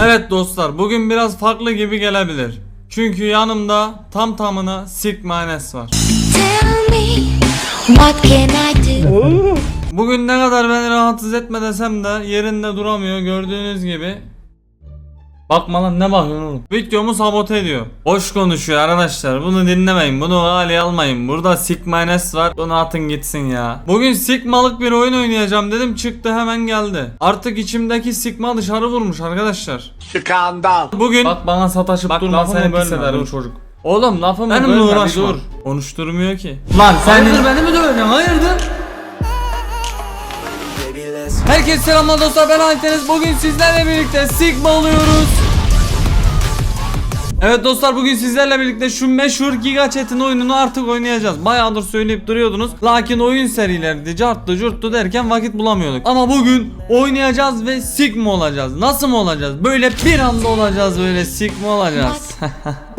Evet dostlar bugün biraz farklı gibi gelebilir. Çünkü yanımda tam tamına Sigma Enes var. Bugün ne kadar beni rahatsız etme desem de yerinde duramıyor gördüğünüz gibi. Bakma lan ne bakıyorsun oğlum? Videomu sabote ediyor. Boş konuşuyor arkadaşlar. Bunu dinlemeyin. Bunu hali almayın. Burada Sigma Enes var. Bunu atın gitsin ya. Bugün Sigmalık bir oyun oynayacağım dedim. Çıktı hemen geldi. Artık içimdeki Sigma dışarı vurmuş arkadaşlar. Skandal. Bugün Bak bana sataşıp Bak, durma lafımı seni bölme, pis eder bu dur. çocuk. Oğlum lafımı Benimle uğraşma. dur. Konuşturmuyor ki. Lan sen Hayırdır beni mi döveceksin? Hayırdır? Herkese selamlar dostlar ben Ayteniz Bugün sizlerle birlikte Sigma oluyoruz. Evet dostlar bugün sizlerle birlikte şu meşhur Giga Chat'in oyununu artık oynayacağız. Bayağıdır söyleyip duruyordunuz. Lakin oyun serilerdi carttı curttu derken vakit bulamıyorduk. Ama bugün oynayacağız ve Sigma olacağız. Nasıl mı olacağız? Böyle bir anda olacağız böyle Sigma olacağız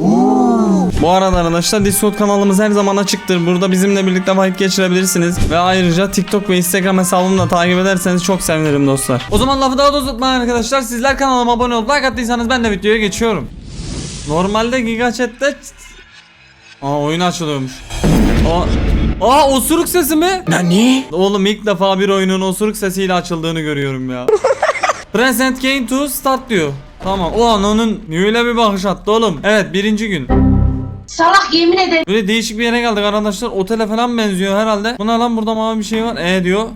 Bu arada arkadaşlar Discord kanalımız her zaman açıktır. Burada bizimle birlikte vakit geçirebilirsiniz. Ve ayrıca TikTok ve Instagram hesabımı da takip ederseniz çok sevinirim dostlar. O zaman lafı daha da uzatmayın arkadaşlar. Sizler kanalıma abone olup like attıysanız ben de videoya geçiyorum. Normalde Giga Chat'te... Aa oyun açılıyormuş. Aa, aa osuruk sesi mi? Nani? Oğlum ilk defa bir oyunun osuruk sesiyle açıldığını görüyorum ya. Present game to start diyor. Tamam. O an onun niye öyle bir bakış attı oğlum? Evet birinci gün. Salak yemin ederim. Böyle değişik bir yere geldik arkadaşlar. Otele falan benziyor herhalde. Bu ne lan burada mavi bir şey var. E diyor.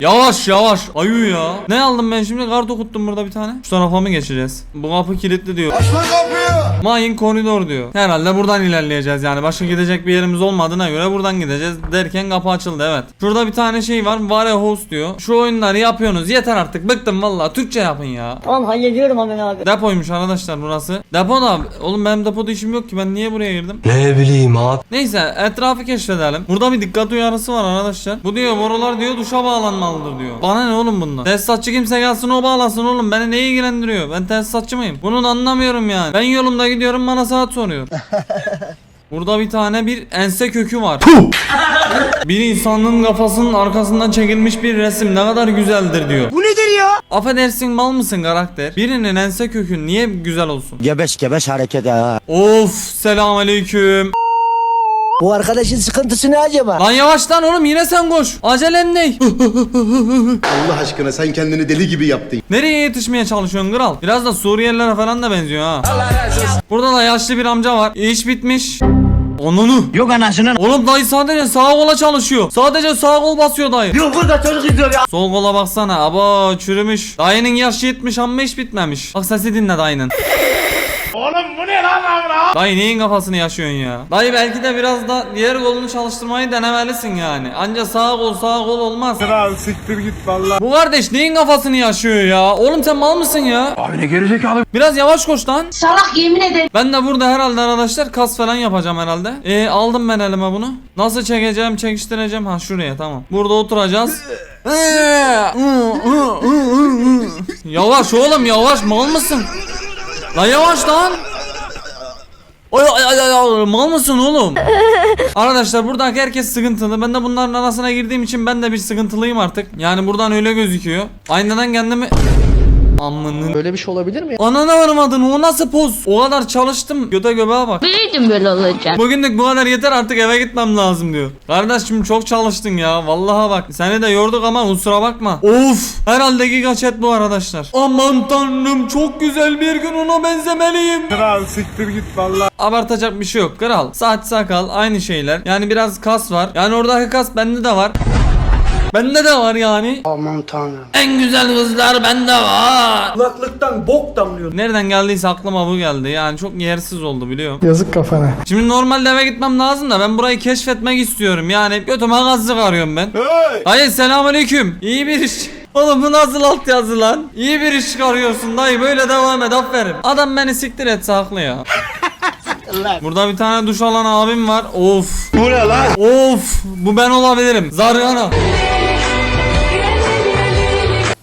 Yavaş yavaş. Ayu ya. Ne aldım ben şimdi? Kart okuttum burada bir tane. Şu tarafa mı geçeceğiz? Bu kapı kilitli diyor. Açma kapıyı. Main koridor diyor. Herhalde buradan ilerleyeceğiz yani. Başka gidecek bir yerimiz olmadığına göre buradan gideceğiz derken kapı açıldı evet. Şurada bir tane şey var. Vare host diyor. Şu oyunları yapıyorsunuz. Yeter artık. Bıktım valla. Türkçe yapın ya. Tamam hallediyorum hemen abi. Depoymuş arkadaşlar burası. Depo da oğlum benim depoda işim yok ki ben niye buraya girdim? Ne bileyim abi. Neyse etrafı keşfedelim. Burada bir dikkat uyarısı var arkadaşlar. Bu diyor borular diyor duşa bağlanmalıdır diyor. Bana ne oğlum bundan? Tesisatçı kimse gelsin o bağlasın oğlum. Beni ne ilgilendiriyor? Ben tesisatçı mıyım? Bunu da anlamıyorum yani. Ben yolumda gidiyorum bana saat soruyor. Burada bir tane bir ense kökü var. bir insanın kafasının arkasından çekilmiş bir resim ne kadar güzeldir diyor. Bu nedir ya? Affedersin mal mısın karakter? Birinin ense kökü niye güzel olsun? Gebeş gebeş hareket ha. Of selamünaleyküm. Bu arkadaşın sıkıntısı ne acaba? Lan yavaş lan oğlum yine sen koş. Acelen ne? Allah aşkına sen kendini deli gibi yaptın. Nereye yetişmeye çalışıyorsun kral? Biraz da Suriyelilere falan da benziyor ha. Burada da yaşlı bir amca var. İş bitmiş. Onunu. Yok anasının. Oğlum dayı sadece sağ kola çalışıyor. Sadece sağ kol basıyor dayı. Yok burada çocuk izliyor ya. Sol kola baksana. Abo çürümüş. Dayının yaşı 70 ama iş bitmemiş. Bak sesi dinle dayının. Oğlum bu ne lan lan? Dayı neyin kafasını yaşıyorsun ya? Dayı belki de biraz da diğer kolunu çalıştırmayı denemelisin yani. Anca sağ kol sağ kol olmaz. Kral siktir git valla. Bu kardeş neyin kafasını yaşıyor ya? Oğlum sen mal mısın ya? Abi ne gerizekalı. Biraz yavaş koş lan. Salak yemin ederim. Ben de burada herhalde arkadaşlar kas falan yapacağım herhalde. E aldım ben elime bunu. Nasıl çekeceğim, çekiştireceğim? Ha şuraya tamam. Burada oturacağız. yavaş oğlum yavaş mal mısın? Lan yavaş lan. Ay ay ay ay, mal mısın oğlum? Arkadaşlar buradaki herkes sıkıntılı. Ben de bunların arasına girdiğim için ben de bir sıkıntılıyım artık. Yani buradan öyle gözüküyor. Aynadan kendimi Amının Böyle bir şey olabilir mi? Anana varmadın o nasıl poz? O kadar çalıştım. Göte göbeğe bak. Bilirdim böyle olacak. Bugünlük bu kadar yeter artık eve gitmem lazım diyor. Kardeşim çok çalıştın ya. Vallahi bak. Seni de yorduk ama kusura bakma. Of. Herhalde giga chat bu arkadaşlar. Aman tanrım çok güzel bir gün ona benzemeliyim. Kral siktir git valla. Abartacak bir şey yok kral. Saç sakal aynı şeyler. Yani biraz kas var. Yani oradaki kas bende de var. Bende de var yani. Aman tanrım. En güzel kızlar bende var. Kulaklıktan bok damlıyor. Nereden geldiyse aklıma bu geldi. Yani çok yersiz oldu biliyorum. Yazık kafana. Şimdi normalde eve gitmem lazım da ben burayı keşfetmek istiyorum. Yani götüme gazlık arıyorum ben. Hayır selamünaleyküm. İyi bir iş. Oğlum bu nasıl alt yazı lan? İyi bir iş çıkarıyorsun dayı böyle devam et aferin. Adam beni siktir etse haklı ya. Burada bir tane duş alan abim var. Of. Bu ne lan? Of. Bu ben olabilirim. Zargana.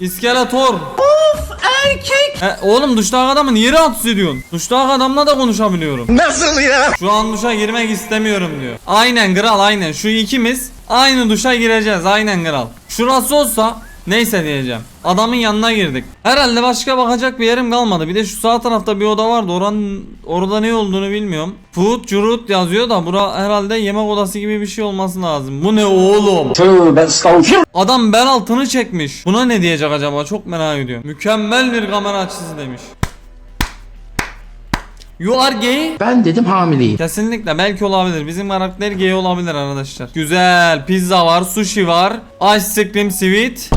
İskeletor. Of erkek. E, oğlum duştaki adamı niye rahatsız ediyorsun? Duştaki adamla da konuşabiliyorum. Nasıl ya? Şu an duşa girmek istemiyorum diyor. Aynen kral aynen. Şu ikimiz aynı duşa gireceğiz. Aynen kral. Şurası olsa Neyse diyeceğim. Adamın yanına girdik. Herhalde başka bakacak bir yerim kalmadı. Bir de şu sağ tarafta bir oda vardı. Oranın orada ne olduğunu bilmiyorum. Food Curut yazıyor da bura herhalde yemek odası gibi bir şey olması lazım. Bu ne oğlum? Adam bel altını çekmiş. Buna ne diyecek acaba? Çok merak ediyorum. Mükemmel bir kamera açısı demiş. You are gay? Ben dedim hamileyim. Kesinlikle belki olabilir. Bizim karakter gay olabilir arkadaşlar. Güzel. Pizza var, sushi var. Ice cream sweet.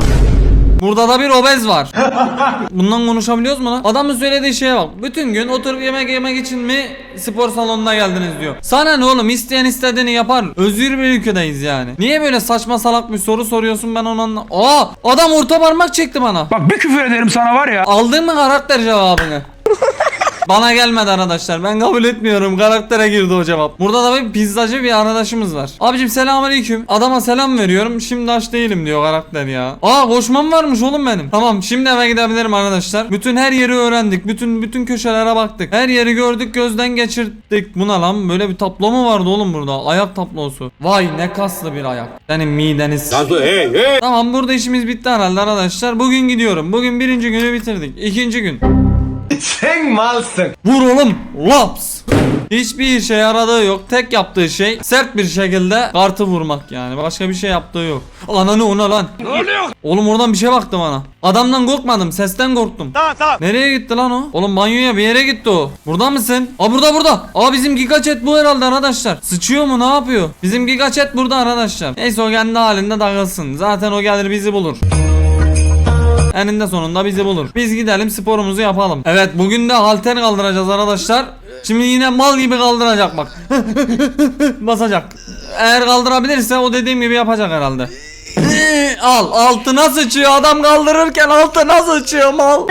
Burada da bir obez var. Bundan konuşabiliyoruz mu lan? Adamın söylediği şeye bak. Bütün gün oturup yemek yemek için mi spor salonuna geldiniz diyor. Sana ne oğlum? İsteyen istediğini yapar. Özgür bir ülkedeyiz yani. Niye böyle saçma salak bir soru soruyorsun ben onu anla. Aa! Adam orta parmak çekti bana. Bak bir küfür ederim sana var ya. Aldın mı karakter cevabını? Bana gelmedi arkadaşlar. Ben kabul etmiyorum. Karaktere girdi o cevap. Burada da bir pizzacı bir arkadaşımız var. Abicim selamünaleyküm. Adama selam veriyorum. Şimdi aç değilim diyor karakter ya. Aa koşmam varmış oğlum benim. Tamam şimdi eve gidebilirim arkadaşlar. Bütün her yeri öğrendik. Bütün bütün köşelere baktık. Her yeri gördük gözden geçirdik. Buna lan böyle bir tablo mu vardı oğlum burada? Ayak tablosu. Vay ne kaslı bir ayak. Senin mideniz. Tamam burada işimiz bitti herhalde arkadaşlar. Bugün gidiyorum. Bugün birinci günü bitirdik. İkinci gün. Sen malsın. Vur oğlum. Laps. Hiçbir işe yaradığı yok. Tek yaptığı şey sert bir şekilde kartı vurmak yani. Başka bir şey yaptığı yok. Ananı ona lan. Ne oluyor? Oğlum oradan bir şey baktı bana. Adamdan korkmadım. Sesten korktum. Tamam tamam. Nereye gitti lan o? Oğlum banyoya bir yere gitti o. Burada mısın? Aa burada burada. Aa bizim Giga Chat bu herhalde arkadaşlar. Sıçıyor mu ne yapıyor? Bizim Giga Chat burada arkadaşlar. Neyse o kendi halinde takılsın. Zaten o gelir bizi bulur. Eninde sonunda bizi bulur. Biz gidelim sporumuzu yapalım. Evet bugün de halter kaldıracağız arkadaşlar. Şimdi yine mal gibi kaldıracak bak. Basacak. Eğer kaldırabilirse o dediğim gibi yapacak herhalde. Al altına sıçıyor adam kaldırırken altına sıçıyor mal.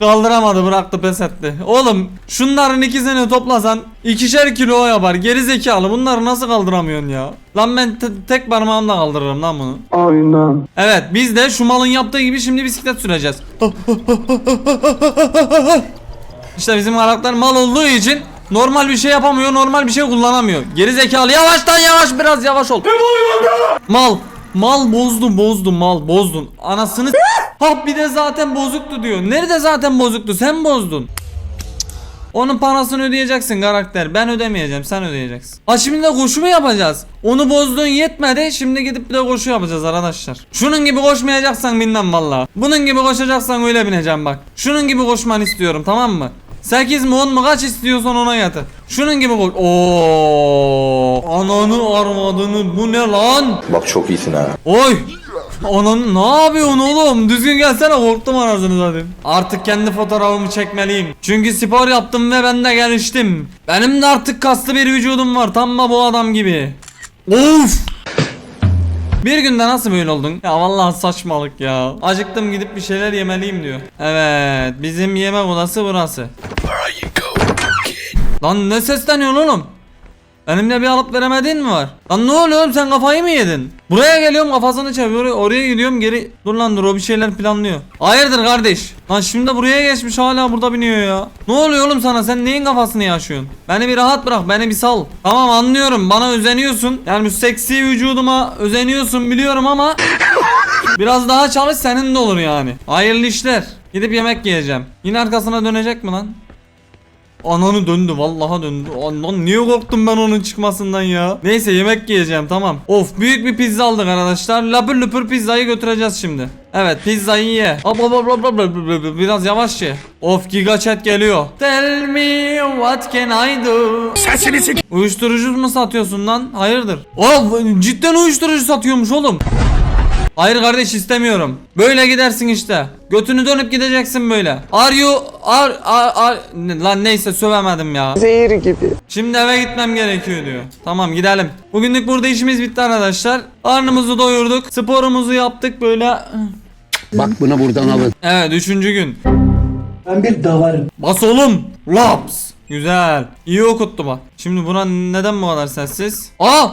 Kaldıramadı bıraktı pes etti. Oğlum şunların ikisini toplasan ikişer kilo yapar geri zekalı bunları nasıl kaldıramıyorsun ya? Lan ben te- tek parmağımla kaldırırım lan bunu. Aynen. Evet biz de şu malın yaptığı gibi şimdi bisiklet süreceğiz. İşte bizim karakter mal olduğu için normal bir şey yapamıyor, normal bir şey kullanamıyor. Geri zekalı yavaştan yavaş biraz yavaş ol. Mal Mal bozdun bozdun mal bozdun. Anasını s- Ha bir de zaten bozuktu diyor. Nerede zaten bozuktu? Sen bozdun. Onun parasını ödeyeceksin karakter. Ben ödemeyeceğim. Sen ödeyeceksin. Ha şimdi de koşu mu yapacağız? Onu bozduğun yetmedi. Şimdi gidip bir de koşu yapacağız arkadaşlar. Şunun gibi koşmayacaksan bilmem valla. Bunun gibi koşacaksan öyle bineceğim bak. Şunun gibi koşmanı istiyorum tamam mı? 8 mi 10 mu kaç istiyorsan ona getir. Şunun gibi koş. Oo, ananı armadını bu ne lan? Bak çok iyisin ha. Oy! Ananı ne yapıyorsun oğlum? Düzgün gelsene korktum anasını zaten. Artık kendi fotoğrafımı çekmeliyim. Çünkü spor yaptım ve ben de geliştim. Benim de artık kaslı bir vücudum var. Tam da bu adam gibi. Of! Bir günde nasıl böyle oldun? Ya vallahi saçmalık ya. Acıktım gidip bir şeyler yemeliyim diyor. Evet, bizim yemek odası burası. Lan ne sesleniyorsun oğlum? Benimle bir alıp veremediğin mi var? Lan ne oluyor sen kafayı mı yedin? Buraya geliyorum kafasını çeviriyor oraya gidiyorum geri Dur lan dur o bir şeyler planlıyor. Hayırdır kardeş? Lan şimdi buraya geçmiş hala burada biniyor ya. Ne oluyor oğlum sana? Sen neyin kafasını yaşıyorsun? Beni bir rahat bırak beni bir sal. Tamam anlıyorum. Bana özeniyorsun. Yani seksi vücuduma özeniyorsun biliyorum ama Biraz daha çalış senin de olur yani. Hayırlı işler. Gidip yemek yiyeceğim. Yine arkasına dönecek mi lan Ananı döndü vallaha döndü. Lan niye korktum ben onun çıkmasından ya? Neyse yemek yiyeceğim tamam. Of büyük bir pizza aldık arkadaşlar. Lapır lüpür pizzayı götüreceğiz şimdi. Evet pizzayı ye. Hop hop hop hop hop. Biraz yavaş ye. Of giga chat geliyor. Tell me what can I do? Sesini sik. Uyuşturucu mu satıyorsun lan? Hayırdır? Oh cidden uyuşturucu satıyormuş oğlum. Hayır kardeş istemiyorum. Böyle gidersin işte. Götünü dönüp gideceksin böyle. Are you are are, are lan neyse sövemedim ya. Zehir gibi. Şimdi eve gitmem gerekiyor diyor. Tamam gidelim. Bugünlük burada işimiz bitti arkadaşlar. Karnımızı doyurduk. Sporumuzu yaptık böyle. Bak bunu buradan alın. Evet üçüncü gün. Ben bir davarım. Bas oğlum. Laps. Güzel. İyi okuttu bak. Şimdi buna neden bu kadar sessiz? Aa!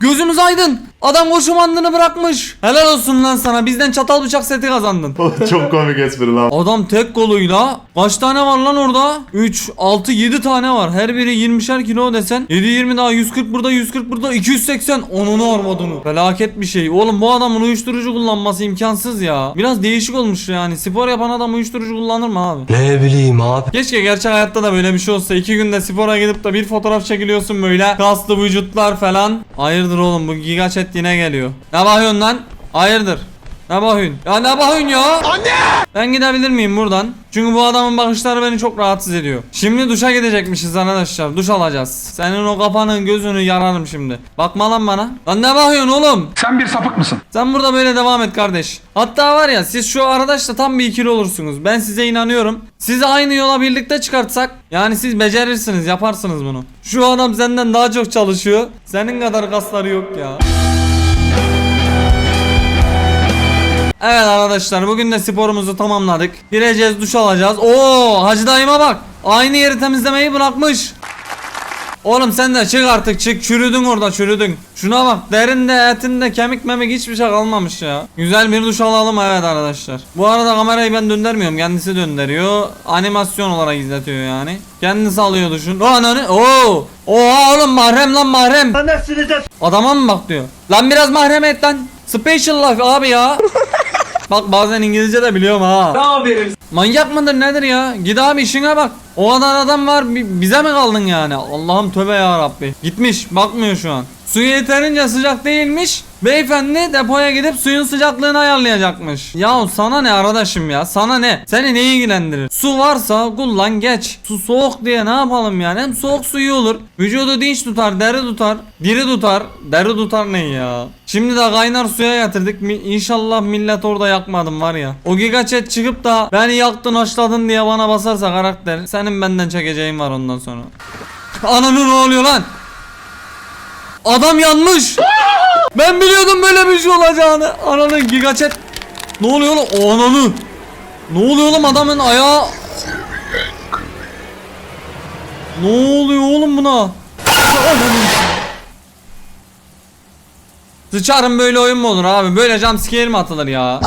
Gözümüz aydın. Adam koşu bandını bırakmış. Helal olsun lan sana. Bizden çatal bıçak seti kazandın. Çok komik espri lan. Adam tek koluyla kaç tane var lan orada? 3, 6, 7 tane var. Her biri 20'şer kilo desen. 7, 20 daha 140 burada 140 burada 280. Onunu armadını. Felaket bir şey. Oğlum bu adamın uyuşturucu kullanması imkansız ya. Biraz değişik olmuş yani. Spor yapan adam uyuşturucu kullanır mı abi? Ne bileyim abi. Keşke gerçek hayatta da böyle bir şey olsa. iki günde spora gidip de bir fotoğraf çekiliyorsun böyle. Kaslı vücutlar falan. Hayırdır oğlum bu giga chat yine geliyor. Ne bakıyorsun lan? Hayırdır? Ne bakıyorsun? Ya ne bakıyorsun ya? Anne! Ben gidebilir miyim buradan? Çünkü bu adamın bakışları beni çok rahatsız ediyor. Şimdi duşa gidecekmişiz arkadaşlar. Duş alacağız. Senin o kafanın gözünü yararım şimdi. Bakma lan bana. Lan ne bakıyorsun oğlum? Sen bir sapık mısın? Sen burada böyle devam et kardeş. Hatta var ya siz şu arkadaşla tam bir ikili olursunuz. Ben size inanıyorum. Sizi aynı yola birlikte çıkartsak yani siz becerirsiniz yaparsınız bunu. Şu adam senden daha çok çalışıyor. Senin kadar kasları yok ya. Evet arkadaşlar bugün de sporumuzu tamamladık. Gireceğiz duş alacağız. Oo Hacı dayıma bak. Aynı yeri temizlemeyi bırakmış. Oğlum sen de çık artık çık çürüdün orada çürüdün. Şuna bak derinde etinde kemik memik hiçbir şey kalmamış ya. Güzel bir duş alalım evet arkadaşlar. Bu arada kamerayı ben döndürmüyorum kendisi döndürüyor. Animasyon olarak izletiyor yani. Kendisi alıyor duşun. O ananı oo. Oha oğlum mahrem lan mahrem. Adama mı bak diyor. Lan biraz mahrem et lan. Special life abi ya. Bak bazen İngilizce de biliyorum ha. Aferin. Manyak mıdır nedir ya? Git abi işine bak. O kadar adam var bi- bize mi kaldın yani? Allah'ım tövbe ya Rabbi. Gitmiş bakmıyor şu an. Suyu yeterince sıcak değilmiş. Beyefendi depoya gidip suyun sıcaklığını ayarlayacakmış. Ya sana ne arkadaşım ya? Sana ne? Seni ne ilgilendirir? Su varsa kullan geç. Su soğuk diye ne yapalım yani? Hem soğuk suyu olur. Vücudu dinç tutar, deri tutar, diri tutar. Deri tutar ne ya? Şimdi de kaynar suya yatırdık. İnşallah millet orada yakmadım var ya. O giga chat çıkıp da beni yaktın haşladın diye bana basarsa karakter. Senin benden çekeceğin var ondan sonra. Ananı ne oluyor lan? Adam yanmış. Ben biliyordum böyle bir şey olacağını. Ananın giga chat. Ne oluyor oğlum? O ananı. Ne oluyor oğlum adamın ayağı? Ne oluyor oğlum buna? Sıçarım böyle oyun mu olur abi? Böyle jumpscare mi atılır ya?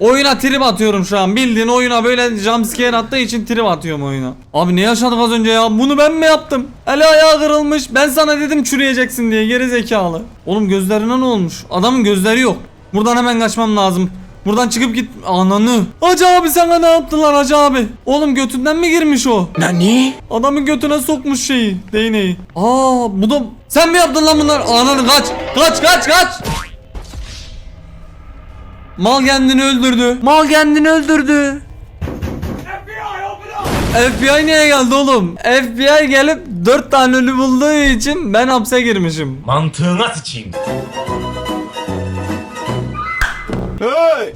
Oyuna trip atıyorum şu an. Bildiğin oyuna böyle jumpscare attığı için trip atıyorum oyuna. Abi ne yaşadık az önce ya? Bunu ben mi yaptım? Eli ayağı kırılmış. Ben sana dedim çürüyeceksin diye geri zekalı. Oğlum gözlerine ne olmuş? Adamın gözleri yok. Buradan hemen kaçmam lazım. Buradan çıkıp git ananı. Hacı abi sana ne yaptılar Hacı abi? Oğlum götünden mi girmiş o? Nani? Adamın götüne sokmuş şeyi, değneği. Aa, bu da sen mi yaptın lan bunlar? Ananı kaç, kaç, kaç, kaç. Mal kendini öldürdü. Mal kendini öldürdü. FBI niye geldi oğlum? FBI gelip 4 tane ölü bulduğu için ben hapse girmişim. Mantığına sıçayım.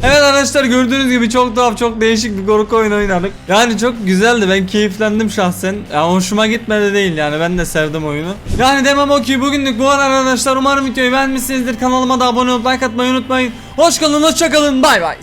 Evet arkadaşlar gördüğünüz gibi çok tuhaf çok değişik bir korku oyunu oynadık. Yani çok güzeldi ben keyiflendim şahsen. Ya hoşuma gitmedi değil yani ben de sevdim oyunu. Yani demem o ki bugünlük bu kadar arkadaşlar umarım videoyu beğenmişsinizdir. Kanalıma da abone olup like atmayı unutmayın. Hoş kalın hoşça kalın bay bay.